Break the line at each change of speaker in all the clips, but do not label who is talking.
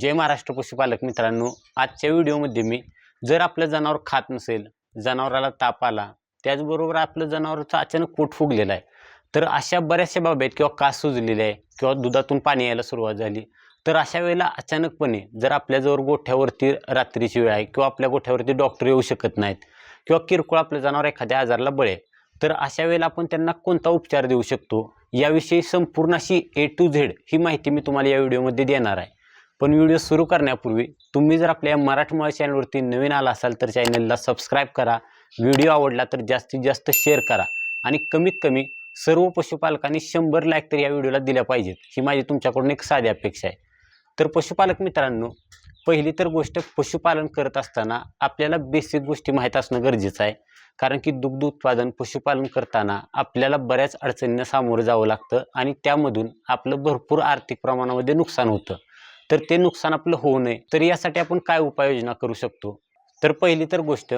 जय महाराष्ट्र पशुपालक मित्रांनो आजच्या व्हिडिओमध्ये मी जर आपलं जनावर खात नसेल जनावराला ताप आला त्याचबरोबर आपलं जनावरचं अचानक पोट फुगलेलं आहे तर अशा बऱ्याचशा बाबी आहेत किंवा कास सुजलेले आहे किंवा दुधातून पाणी यायला सुरुवात झाली तर अशा वेळेला अचानकपणे जर आपल्याजवळ गोठ्यावरती रात्रीची वेळ आहे किंवा आपल्या गोठ्यावरती डॉक्टर येऊ शकत नाहीत किंवा किरकोळ आपलं जनावर एखाद्या आजाराला बळे तर अशा वेळेला आपण त्यांना कोणता उपचार देऊ शकतो? याविषयी संपूर्ण अशी ए टू झेड ही माहिती मी तुम्हाला या व्हिडिओमध्ये देणार आहे. पण व्हिडिओ सुरू करण्यापूर्वी तुम्ही जर आपल्या मराठमोळ्या मराठमोळा चॅनलवरती नवीन आला असाल तर चॅनलला सबस्क्राईब करा. व्हिडिओ आवडला तर जास्तीत जास्त शेअर करा आणि कमीत कमी सर्व पशुपालकांनी शंभर लाईक तर या व्हिडिओला दिल्या पाहिजेत. ही माझी तुमच्याकडून एक साधी अपेक्षा आहे. तर पशुपालक मित्रांनो पहिली तर गोष्ट पशुपालन करत असताना आपल्याला बेसिक गोष्टी माहीत असणं गरजेचं आहे. कारण की दुग्ध उत्पादन पशुपालन करताना आपल्याला बऱ्याच अडचणींना सामोरं जावं लागतं आणि त्यामधून आपलं भरपूर आर्थिक प्रमाणामध्ये नुकसान होतं. तर ते नुकसान आपलं होऊ नये. तर यासाठी आपण काय उपाययोजना करू शकतो? तर पहिली तर गोष्ट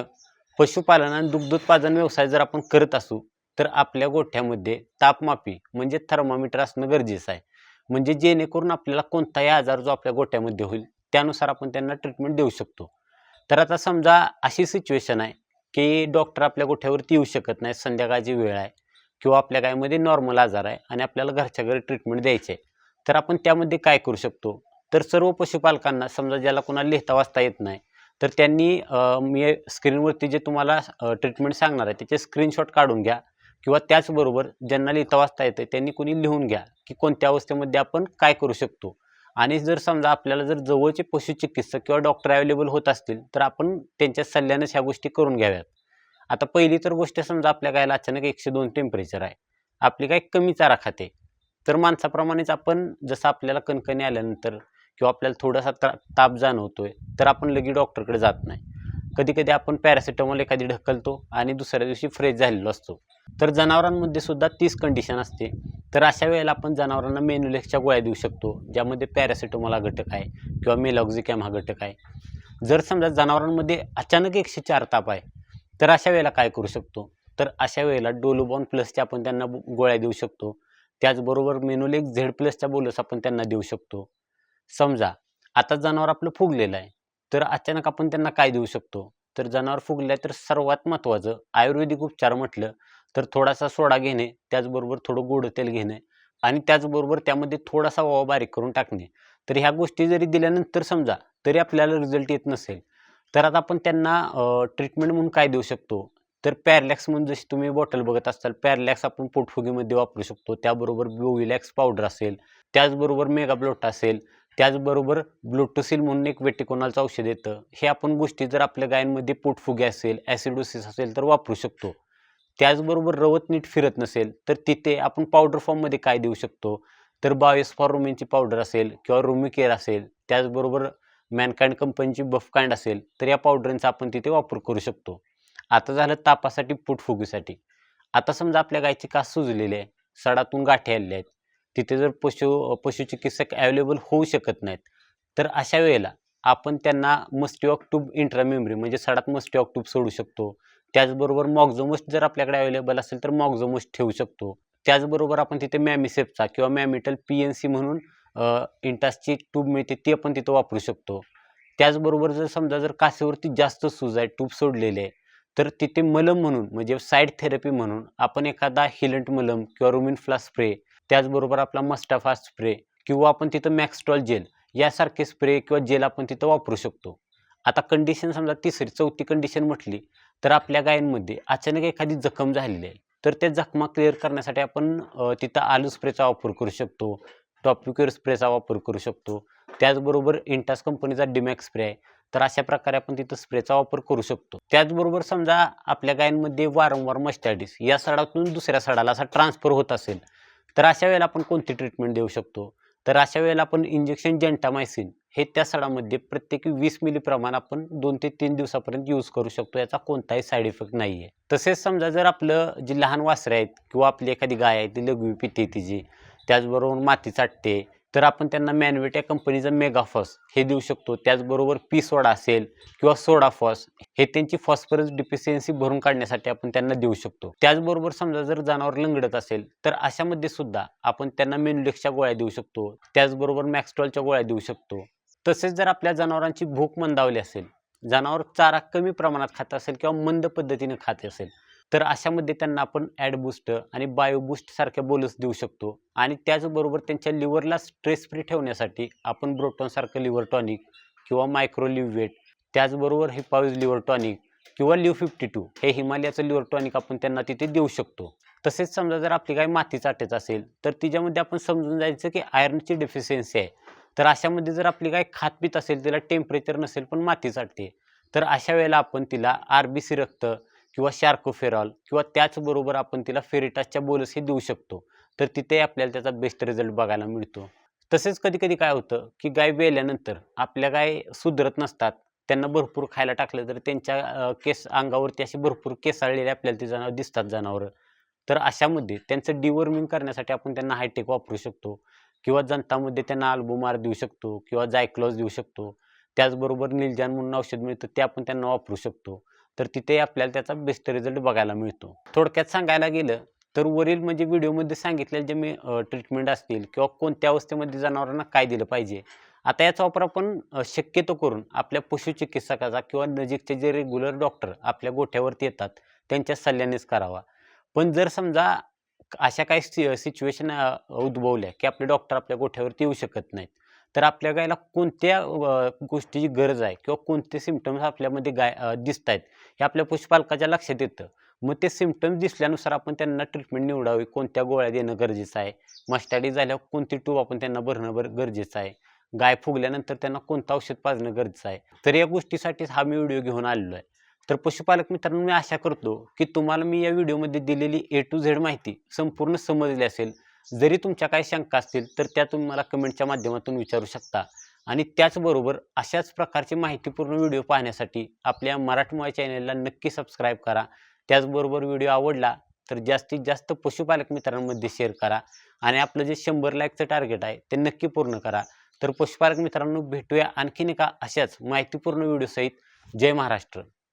पशुपालन आणि दुग्धोत्पादन व्यवसाय जर आपण करत असू तर आपल्या गोठ्यामध्ये तापमापी म्हणजे थर्मामीटर असणं गरजेचं आहे. म्हणजे जेणेकरून आपल्याला कोणताही आजार जो आपल्या गोठ्यामध्ये होईल त्यानुसार आपण त्यांना ट्रीटमेंट देऊ शकतो. तर आता समजा अशी सिच्युएशन आहे की डॉक्टर आपल्या गोठ्यावरती येऊ शकत नाही संध्याकाळची वेळ आहे किंवा आपल्या गायमध्ये नॉर्मल आजार आहे आणि आपल्याला घरच्या घरी ट्रीटमेंट द्यायची आहे तर आपण त्यामध्ये काय करू शकतो? तर सर्व पशुपालकांना समजा ज्याला कोणाला लिहिता वाचता येत नाही तर त्यांनी मी स्क्रीनवरती जे तुम्हाला ट्रीटमेंट सांगणार आहे त्याचे स्क्रीनशॉट काढून घ्या किंवा त्याचबरोबर ज्यांना लिहिता वाचता येतं त्यांनी कोणी लिहून घ्या की कोणत्या अवस्थेमध्ये आपण काय करू शकतो. आणि जर समजा आपल्याला जर जवळचे पशुचिकित्सक किंवा डॉक्टर अवेलेबल होत असतील तर आपण त्यांच्या सल्ल्यानेच ह्या गोष्टी करून घ्याव्यात. आता पहिली तर गोष्ट समजा आपल्या गायला अचानक एकशे दोन टेम्परेचर आहे. आपली काय कमी चारा खाते. तर माणसाप्रमाणेच आपण जसं आपल्याला कणकणी आल्यानंतर किंवा आपल्याला थोडासा ता ताप जाणवतोय तर आपण लगेच डॉक्टरकडे जात नाही. कधी कधी आपण पॅरासिटामॉल एखादी ढकलतो आणि दुसऱ्या दिवशी फ्रेश झालेलो असतो. तर जनावरांमध्ये सुद्धा तीच कंडिशन असते. तर अशा वेळेला आपण जनावरांना मेन्युलेक्सच्या गोळ्या देऊ शकतो ज्यामध्ये पॅरासिटोमॉल हा घटक आहे किंवा मेलॉक्झिकॅम हा घटक आहे. जर समजा जनावरांमध्ये अचानक एकशे चार ताप आहे तर अशा वेळेला काय करू शकतो? तर अशा वेळेला डोलोबॉन प्लसच्या आपण त्यांना गोळ्या देऊ शकतो. त्याचबरोबर मेनोलेक झेड प्लसच्या बोलस आपण त्यांना देऊ शकतो. समजा आता जनावर आपलं फुगलेलं आहे तर अचानक आपण त्यांना काय देऊ शकतो? तर जनावर फुगलं आहे तर सर्वात महत्त्वाचं आयुर्वेदिक उपचार म्हटलं तर थोडासा सोडा घेणे त्याचबरोबर थोडं गोड तेल घेणे आणि त्याचबरोबर त्यामध्ये थोडासा ओवा बारीक करून टाकणे. तर ह्या गोष्टी जरी दिल्यानंतर समजा तरी आपल्याला रिझल्ट येत नसेल. तर आता आपण त्यांना ट्रीटमेंट म्हणून काय देऊ शकतो? तर पॅरलॅक्स म्हणून जशी तुम्ही बॉटल बघत असाल पॅरलॅक्स आपण पोटफुगीमध्ये वापरू शकतो. त्याबरोबर ब्युविलॅक्स पावडर असेल त्याचबरोबर मेगाब्लोट असेल त्याचबरोबर ब्लूटोसिल म्हणून एक वेटिकोनालचं औषध येतं. हे आपण गोष्टी जर आपल्या गायांमध्ये पोटफुगे असेल ॲसिडोसिस असेल तर वापरू शकतो. त्याचबरोबर रवत नीट फिरत नसेल तर तिथे आपण पावडर फॉर्ममध्ये काय देऊ शकतो? तर बायोस फॉर पावडर असेल किंवा रोमिकेअर असेल त्याचबरोबर मॅनकाइंड कंपनीची बफकाइंड असेल तर या पावडरांचा आपण तिथे वापर करू शकतो. आता झालं तापासाठी पोटफुगीसाठी. आता समजा आपल्या गायची कास सुजलेली आहे सडातून गाठी आलेल्या आहेत. तिथे जर पशु पशुचिकित्सक अवेलेबल होऊ शकत नाहीत तर अशा वेळेला आपण त्यांना मस्टिऑक ट्यूब इंट्रामेमरी म्हणजे सडात मस्टिऑक ट्यूब सोडू शकतो. त्याचबरोबर मॉक्झोमोस्ट जर आपल्याकडे अवेलेबल असेल तर मॉक्झोमोस्ट ठेवू शकतो. त्याचबरोबर आपण तिथे मॅमिसेपचा किंवा मॅमिटल पी एन सी म्हणून इंटासची ट्यूब मिळते ती आपण तिथं वापरू शकतो. त्याचबरोबर जर समजा जर कासेवरती जास्त सूज आहे ट्यूब सोडलेले आहे तर तिथे मलम म्हणून म्हणजे साईड थेरपी म्हणून आपण एखादा हिलंट मलम किंवा रुमिन फ्ला स्प्रे त्याचबरोबर आपला मस्टाफा स्प्रे किंवा आपण तिथं मॅक्स्ट्रॉल जेल यासारखे स्प्रे किंवा जेल आपण तिथं वापरू शकतो. आता कंडिशन समजा तिसरी चौथी कंडिशन म्हटली तर आपल्या गायींमध्ये अचानक एखादी जखम झालेली आहे. तर त्या जखमा क्लिअर करण्यासाठी आपण तिथं आलू स्प्रेचा वापर करू शकतो टॉपिक्युअर स्प्रेचा वापर करू शकतो. त्याचबरोबर इंटास कंपनीचा डिमॅक्स स्प्रे आहे. तर अशा प्रकारे आपण तिथं स्प्रेचा वापर करू शकतो. त्याचबरोबर समजा आपल्या गायींमध्ये वारंवार मस्टॅडिस या सडातून दुसऱ्या सडाला असा ट्रान्सफर होत असेल तर अशा वेळेला आपण कोणती ट्रीटमेंट देऊ शकतो? तर अशा वेळेला आपण इंजेक्शन जेंटामायसिन हे त्या सडामध्ये प्रत्येकी वीस मिली प्रमाण आपण दोन ते तीन दिवसापर्यंत यूज करू शकतो याचा कोणताही साईड इफेक्ट नाही आहे तसेच समजा जर आपलं जी लहान वासरे आहेत किंवा आपली एखादी गाय आहे ती लघवी पिते तिची त्याचबरोबर माती चाटते तर आपण त्यांना मॅनवेट या कंपनीचं मेगाफॉस हे देऊ शकतो. त्याचबरोबर पी सोडा असेल किंवा सोडाफॉस हे त्यांची फॉस्फरस डिफिशियन्सी भरून काढण्यासाठी आपण त्यांना देऊ शकतो. त्याचबरोबर समजा जर जनावर लंगडत असेल तर अशामध्ये सुद्धा आपण त्यांना मेनुलेक्सच्या गोळ्या देऊ शकतो. त्याचबरोबर मॅक्स्ट्रॉलच्या गोळ्या देऊ शकतो. तसेच जर आपल्या जनावरांची भूक मंदावली असेल जनावर चारा कमी प्रमाणात खात असेल किंवा मंद पद्धतीने खात असेल तर अशामध्ये त्यांना आपण ॲड बूस्ट आणि बायो बूस्ट सारख्या बोलस देऊ शकतो. आणि त्याचबरोबर त्यांच्या लिव्हरला स्ट्रेस फ्री ठेवण्यासाठी आपण ब्रोटॉनसारखं लिव्हर टॉनिक किंवा मायक्रो लिव्हवेट त्याचबरोबर हिपाविज लिव्हर टॉनिक किंवा लिव्ह फिफ्टी टू हे हिमालयाचं लिव्हर टॉनिक आपण त्यांना तिथे देऊ शकतो. तसेच समजा जर आपली काही माती चाटत असेल तर तिच्यामध्ये आपण समजून जायचं की आयर्नची डेफिशियन्सी आहे. तर अशामध्ये जर आपली काही खातपीत असेल तिला टेम्परेचर नसेल पण माती चाटते तर अशा वेळेला आपण तिला आर बी सी रक्त किंवा शार्कोफेरॉल किंवा त्याचबरोबर आपण तिला फेरिटासच्या बोलस हे देऊ शकतो. तर तिथे आपल्याला त्याचा बेस्ट रिझल्ट बघायला मिळतो. तसेच कधी कधी काय होतं की गाय वेल्यानंतर आपल्या गाय सुधरत नसतात. त्यांना भरपूर खायला टाकलं तर त्यांच्या केस अंगावरती असे भरपूर केसाळलेले आपल्याला ते जनावर दिसतात जनावरं. तर अशामध्ये त्यांचं डिवॉर्मिंग करण्यासाठी आपण त्यांना हायटेक वापरू शकतो. किंवा जंतामध्ये त्यांना अल्बोमार देऊ शकतो किंवा जायक्लॉज देऊ शकतो. त्याचबरोबर निलजान म्हणून औषध मिळतं ते आपण त्यांना वापरू शकतो. तर तिथे आपल्याला त्याचा बेस्ट रिझल्ट बघायला मिळतो. थोडक्यात सांगायला गेलं तर वरील म्हणजे व्हिडिओमध्ये सांगितलेले जे मी ट्रीटमेंट असतील किंवा कोणत्या अवस्थेमध्ये जनावरांना काय दिलं पाहिजे आता याचा वापर आपण शक्यतो करून आपल्या पशुचिकित्सकाचा किंवा नजीकचे जे रेग्युलर डॉक्टर आपल्या गोठ्यावरती येतात त्यांच्या सल्ल्यानेच करावा. पण जर समजा अशा काही सि सिच्युएशन उद्भवल्या की आपले डॉक्टर आपल्या गोठ्यावरती येऊ शकत नाहीत तर आपल्या गायला कोणत्या गोष्टीची गरज आहे किंवा कोणते सिमटम्स आपल्यामध्ये गाय दिसत आहेत हे आपल्या पशुपालकाच्या लक्षात येतं. मग ते सिमटम्स दिसल्यानुसार आपण त्यांना ट्रीटमेंट निवडावी कोणत्या गोळ्या देणं गरजेचं आहे मस्टॅडी झाल्यावर कोणती ट्यूब आपण त्यांना भरणं बर गरजेचं आहे गाय फुगल्यानंतर त्यांना कोणतं औषध पाजणं गरजेचं आहे. तर या गोष्टीसाठीच हा मी व्हिडिओ घेऊन आलेलो आहे. तर पशुपालक मित्रांनो मी आशा करतो की तुम्हाला मी या व्हिडिओमध्ये दिलेली ए टू झेड माहिती संपूर्ण समजली असेल. जरी तुमच्या काही शंका असतील तर त्या तुम्ही मला कमेंटच्या माध्यमातून विचारू शकता. आणि त्याचबरोबर अशाच प्रकारची माहितीपूर्ण व्हिडिओ पाहण्यासाठी आपल्या मराठमोळ्या चॅनलला नक्की सबस्क्राईब करा. त्याचबरोबर व्हिडिओ आवडला तर जास्तीत जास्त पशुपालक मित्रांमध्ये शेअर करा. आणि आपलं जे शंभर लाईकचं टार्गेट आहे ते नक्की पूर्ण करा. तर पशुपालक मित्रांनो भेटूया आणखीन एका अशाच माहितीपूर्ण व्हिडिओसहित जय महाराष्ट्र.